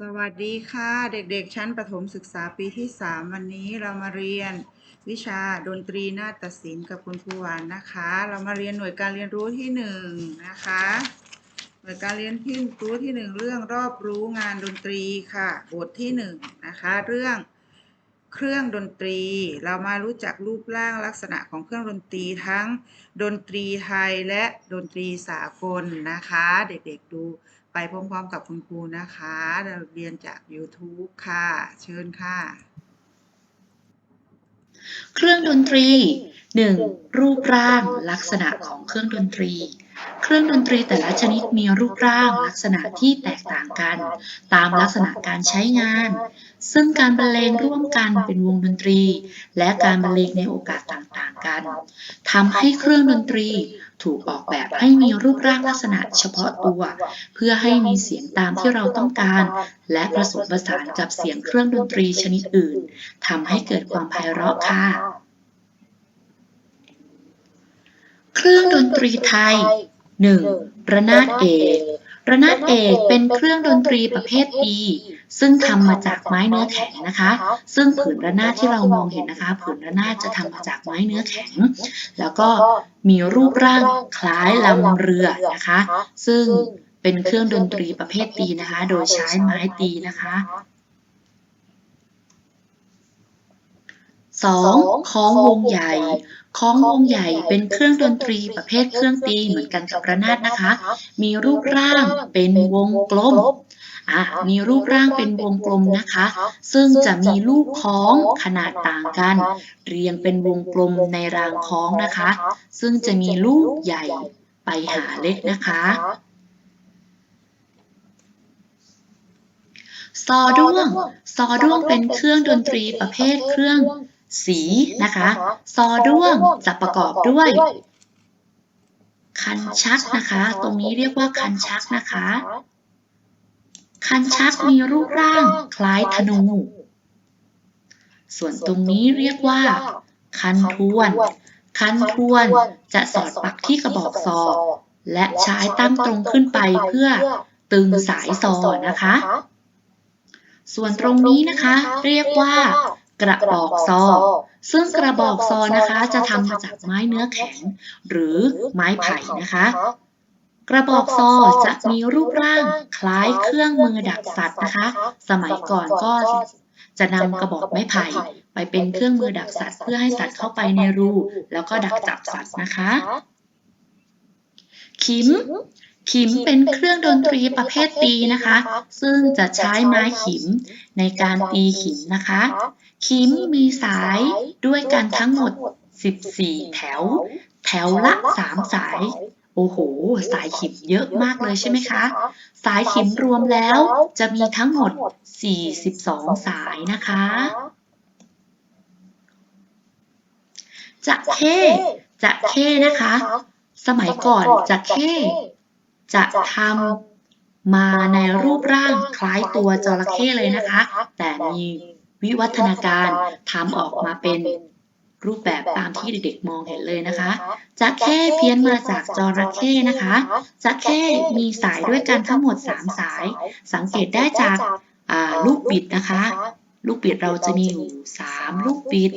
สวัสดีค่ะ เด็กๆ ชั้นประถมศึกษาปีที่ 3 วันนี้เรามาเรียนวิชาดนตรีนาฏศิลป์กับคุณครูหวานนะคะ เรามาเรียนหน่วยการเรียนรู้ที่1นะคะหน่วยการเรียนที่รู้ที่ 1 เรื่องรอบรู้งานดนตรีค่ะ บทที่1นะคะเรื่องเครื่องดนตรี เรามารู้จักรูปร่างลักษณะของเครื่องดนตรีทั้งดนตรีไทยและดนตรีสากลนะคะ เด็กๆดู ไปพร้อมๆกับคุณครูนะคะ เราเรียนจาก YouTube ค่ะ เชิญค่ะ เครื่องดนตรี 1. รูปร่างลักษณะของเครื่องดนตรี เครื่องดนตรีแต่ละชนิดมีรูปร่างลักษณะที่แตกต่างกัน ตามลักษณะการใช้งาน ซึ่งการบรรเลงร่วมกันเป็นวงดนตรี และการบรรเลงในโอกาสต่างๆกันทำให้เครื่องดนตรี ถูกออกแบบให้มีรูปร่างลักษณะเฉพาะตัว เพื่อให้มีเสียงตามที่เราต้องการ และผสมผสานกับเสียงเครื่องดนตรีชนิดอื่นทำให้เกิดความไพเราะค่ะ เครื่องดนตรีไทย 1. ระนาดเอก ระนาดเอกเป็นเครื่องดนตรีประเภทตี ซึ่งทำมาจากไม้เนื้อแข็งนะคะ ซึ่งผืนระนาดที่เรามองเห็นนะคะ ผืนระนาดจะทำมาจากไม้เนื้อแข็ง แล้วก็มีรูปร่างคล้ายลำเรือนะคะ ซึ่งเป็นเครื่องดนตรีประเภทตีนะคะ โดยใช้ไม้ตีนะคะ 2. ค้องวงใหญ่ค้องวงใหญ่เป็นเครื่องดนตรีประเภทเครื่องตีเหมือนกันกับระนาดนะคะ มีรูปร่างเป็นวงกลม อะมีรูปร่างเป็นวงกลมนะคะ ซึ่งจะมีลูกค้องขนาดต่างกัน เรียงเป็นวงกลมในรางค้องนะคะ ซึ่งจะมีลูกใหญ่ไปหาเล็กนะคะซอด้วง ซอด้วงเป็นเครื่องดนตรีประเภทเครื่องสีนะคะ ซอด้วงจะประกอบด้วย คันชักนะคะ ตรงนี้เรียกว่าคันชักนะคะ คันชักมีรูปร่างคล้ายธนู ส่วนตรงนี้เรียกว่า คันทวน คันทวนจะสอดปักที่กระบอกซอ และใช้ตั้งตรงขึ้นไปเพื่อตึงสายซอนะคะ ส่วนตรงนี้นะคะ เรียกว่ากระบอกซอ ซึ่งกระบอกซอนะคะ จะทำมาจากไม้เนื้อแข็ง หรือไม้ไผ่นะคะ กระบอกซอจะมีรูปร่างคล้ายเครื่องมือดักสัตว์นะคะ สมัยก่อนก็จะนำกระบอกไม้ไผ่ไปเป็นเครื่องมือดักสัตว์ เพื่อให้สัตว์เข้าไปในรู แล้วก็ดักจับสัตว์นะคะ ขิม ขิมเป็นเครื่องดนตรีประเภทตีนะคะ ซึ่งจะใช้ไม้ขิมในการตีขิมนะคะ ขิมมีสายด้วยกันทั้งหมด 14 แถว แถวละ 3 สาย โอ้โห สายขิมเยอะมากเลยใช่ไหมคะ สายขิมรวมแล้วจะมีทั้งหมด 42 สายนะคะ จะเข้จะเข้นะคะ สมัยก่อนจะเข้จะทำมาในรูปร่างคล้ายตัวจระเข้เลยนะคะ แต่มีวิวัฒนาการทำออกมาเป็น รูปแบบตามที่เด็กๆมองเห็นเลยนะคะจะเข้เพี้ยนมาจากจระเข้นะคะจะเข้มีสายด้วยกันทั้งหมด 3 สาย สังเกตได้จากอ่าลูกบิดนะคะ ลูกบิดเราจะมีอยู่ 3 ลูกบิด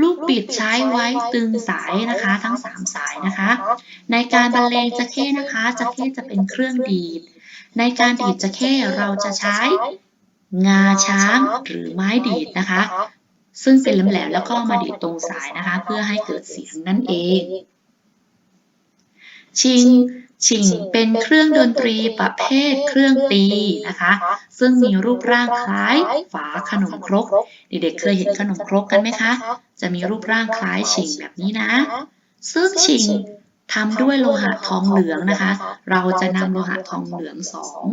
ลูกบิดใช้ไว้ตึงสายนะคะทั้ง 3 สายนะคะ ในการบรรเลงจะเข้นะคะจะเข้จะเป็นเครื่องดีด ในการดีดจะเข้เราจะใช้ งาช้างหรือไม้ดีดนะคะ ซึ่งเป็นแหลมๆแล้วก็มาดีดตรงสายนะคะ เพื่อให้เกิดเสียงนั่นเอง ชิงชิงเป็นเครื่องดนตรีประเภทเครื่องตีนะคะ ซึ่งมีรูปร่างคล้ายฝาขนมครกเด็กๆเคยเห็นขนมครกกันไหมคะ จะมีรูปร่างคล้ายชิงแบบนี้นะ ซึ่งชิงทำด้วยโลหะทองเหลืองนะคะ เราจะนำโลหะทองเหลืองสอง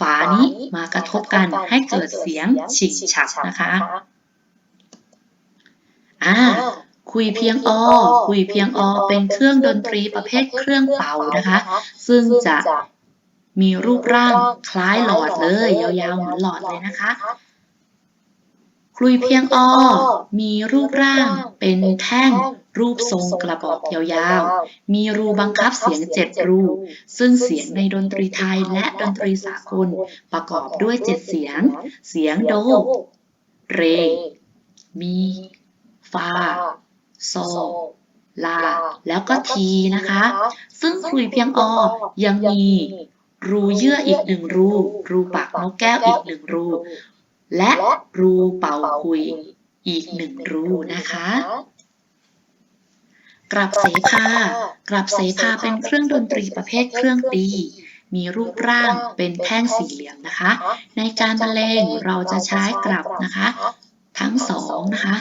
ฝานี้มากระทบกันให้เกิดเสียงฉิกฉับนะคะอ่าคุยเพียงอ คุยเพียงอ เป็นเครื่องดนตรีประเภทเครื่องเป่านะคะ ซึ่งจะมีรูปร่างคล้ายหลอดเลย ยาวๆเหมือนหลอดเลยนะคะ คุยเพียงอ มีรูปร่างเป็นแท่ง รูปทรงกระบอกยาวๆ มีรูบังคับเสียงเจ็ดรู ซึ่งเสียงในดนตรีไทยและดนตรีสากลประกอบด้วยเจ็ดเสียง เสียงโด เร มี ฟา โซลา แล้วก็ทีนะคะ ซึ่งคลุยเพียงอยังมีรูเยื่ออีกหนึ่งรู รูปากนกแก้วอีกหนึ่งรู และรูเป่าคุยอีกหนึ่งรูนะคะ กลับเสภากลับเสภาเป็นเครื่องดนตรีประเภทเครื่องตี มีรูปร่างเป็นแท่งสี่เหลี่ยมนะคะ ในการบรรเลงเราจะใช้กลับนะคะ ทั้งสองนะคะ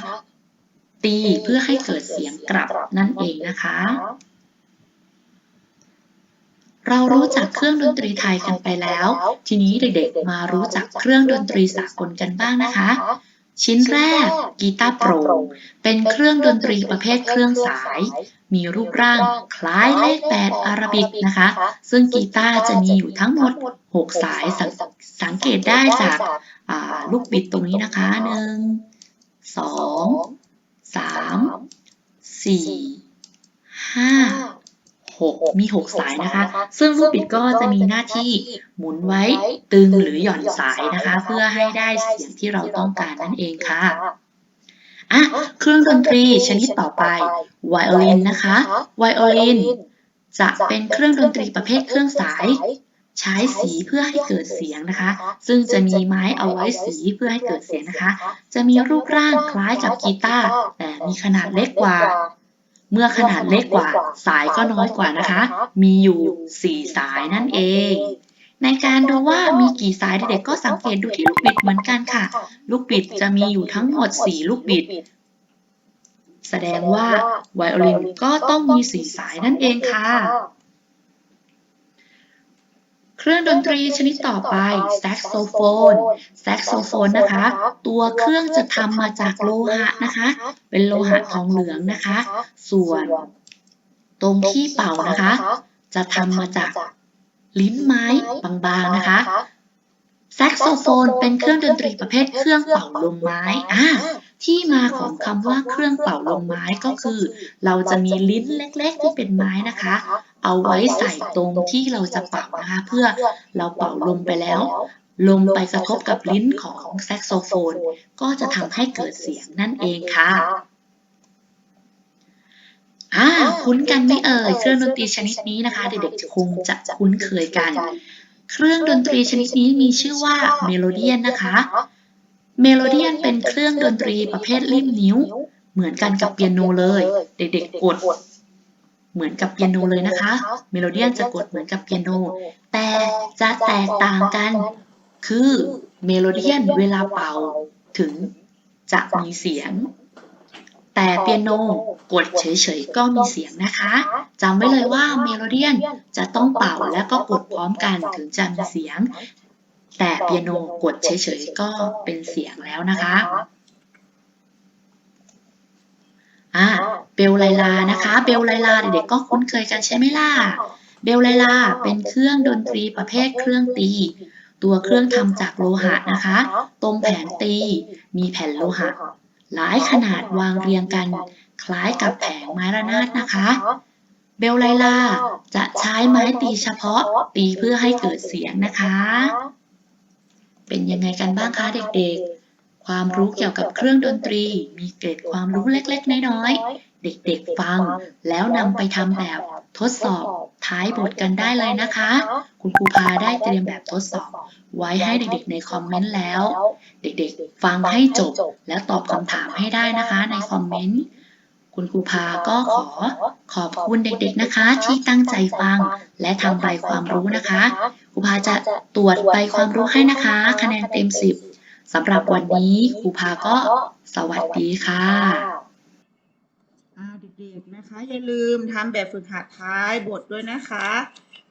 ตีเพื่อให้เกิดเสียงกลับนั่นเองนะคะ เรารู้จักเครื่องดนตรีไทยกันไปแล้ว ทีนี้เด็กๆมารู้จักเครื่องดนตรีสากลกันบ้างนะคะ ชิ้นแรกกีตาร์โปร่งเป็นเครื่องดนตรีประเภทเครื่องสาย มีรูปร่างคล้ายเลขแปดอาราบิกนะคะ ซึ่งกีตาร์จะมีอยู่ทั้งหมด 6 สายสสังเกตได้จากาลูกบิดตรงนี้นะคะหนึ่งสอ งสามสี่ห้าหกมีหกสายนะคะ ซึ่งลูกบิดก็จะมีหน้าที่หมุนไว้ตึงหรือหย่อนสายนะคะ เพื่อให้ได้เสียงที่เราต้องการนั่นเองค่ะอะเครื่องดนตรีชนิดต่อไปไวโอลินนะคะ ไวโอลินจะเป็นเครื่องดนตรีประเภทเครื่องสาย ใช้สีเพื่อให้เกิดเสียงนะคะ ซึ่งจะมีไม้เอาไว้สีเพื่อให้เกิดเสียงนะคะ จะมีรูปร่างคล้ายกับกีตาร์แต่มีขนาดเล็กกว่า เมื่อขนาดเล็กกว่าสายก็น้อยกว่านะคะ มีอยู่ 4 สายนั่นเอง ในการดูว่ามีกี่สายเด็กๆก็สังเกตดูที่ลูกบิดเหมือนกันค่ะ ลูกบิดจะมีอยู่ทั้งหมด 4 ลูกบิด แสดงว่าไวโอลินก็ต้องมี4สายนั่นเองค่ะ เครื่องดนตรีชนิดต่อไปแซกโซโฟนแซกโซโฟนนะคะ ตัวเครื่องจะทำมาจากโลหะนะคะ เป็นโลหะทองเหลืองนะคะ ส่วนตรงที่เป่านะคะ จะทำมาจากลิ้นไม้บางๆนะคะแซกโซโฟนเป็นเครื่องดนตรีประเภทเครื่องเป่าลมไม้อ่าที่มาของคำว่าเครื่องเป่าลมไม้ก็คือ เราจะมีลิ้นเล็กๆที่เป็นไม้นะคะ เอาไว้ใส่ตรงที่เราจะเป่านะคะเพื่อเราเป่าลมไปแล้ว ลมไปกระทบกับลิ้นของแซกโซโฟน ก็จะทำให้เกิดเสียงนั่นเองค่ะอ่าคุ้นกันไหมเอ่ยเครื่องดนตรีชนิดนี้นะคะ เด็กๆคงจะคุ้นเคยกัน เครื่องดนตรีชนิดนี้มีชื่อว่าเมโลเดียนนะคะ เมโลเดียนเป็นเครื่องดนตรีประเภทริมนิ้ว เหมือนกันกับเปียโนเลย เด็กๆกด เหมือนกับเปียโนเลยนะคะ เมโลเดียนจะกดเหมือนกับเปียโน แต่จะแตกต่างกัน คือเมโลเดียนเวลาเป่าถึงจะมีเสียง แต่เปียโนกดเฉยๆก็มีเสียงนะคะจำไว้เลยว่าเมโลเดียนจะต้องเป่าและก็กดพร้อมกันถึงจะมีเสียง แต่เปียโนกดเฉยๆก็เป็นเสียงแล้วนะคะ อ่าเบลไลลานะคะ เบลไลลาเด็กๆก็คุ้นเคยกันใช่ไหมล่ะ เบลไลลาเป็นเครื่องดนตรีประเภทเครื่องตี ตัวเครื่องทำจากโลหะนะคะ ตรงแผงตี มีแผ่นโลหะ หลายขนาดวางเรียงกัน คล้ายกับแผงไม้ระนาดนะคะ เบลไลลาจะใช้ไม้ตีเฉพาะตีเพื่อให้เกิดเสียงนะคะ เป็นยังไงกันบ้างคะเด็กๆ ความรู้เกี่ยวกับเครื่องดนตรี มีเกร็ดความรู้เล็กๆ น้อยๆ เด็กๆฟัง แล้วนำไปทำแบบทดสอบท้ายบทกันได้เลยนะคะ คุณครูพาได้เตรียมแบบทดสอบ ไว้ให้เด็กๆในคอมเมนต์แล้ว เด็กๆ ฟังให้จบแล้วตอบคำถามให้ได้นะคะในคอมเมนต์ คุณครูพาก็ขอขอบคุณเด็กๆนะคะ ที่ตั้งใจฟังและทำใบความรู้นะคะ ครูพาจะตรวจใบความรู้ให้นะคะ คะแนนเต็ม 10 สำหรับวันนี้ครูพาก็สวัสดีค่ะเด็กๆนะคะ อย่าลืมทำแบบฝึกหัดท้ายบทด้วยนะคะ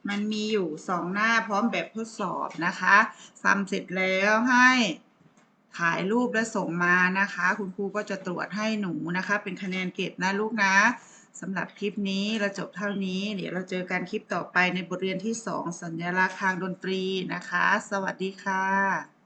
มันมีอยู่สองหน้าพร้อมแบบทดสอบนะคะทำเสร็จแล้วให้ถ่ายรูปและส่งมานะคะ คุณครูก็จะตรวจให้หนูนะคะ เป็นคะแนนเกรดนะลูกนะสำหรับคลิปนี้เราจบเท่านี้ เดี๋ยวเราเจอกันคลิปต่อไปในบทเรียนที่สองสัญลักษณ์ทางดนตรีนะคะ สวัสดีค่ะ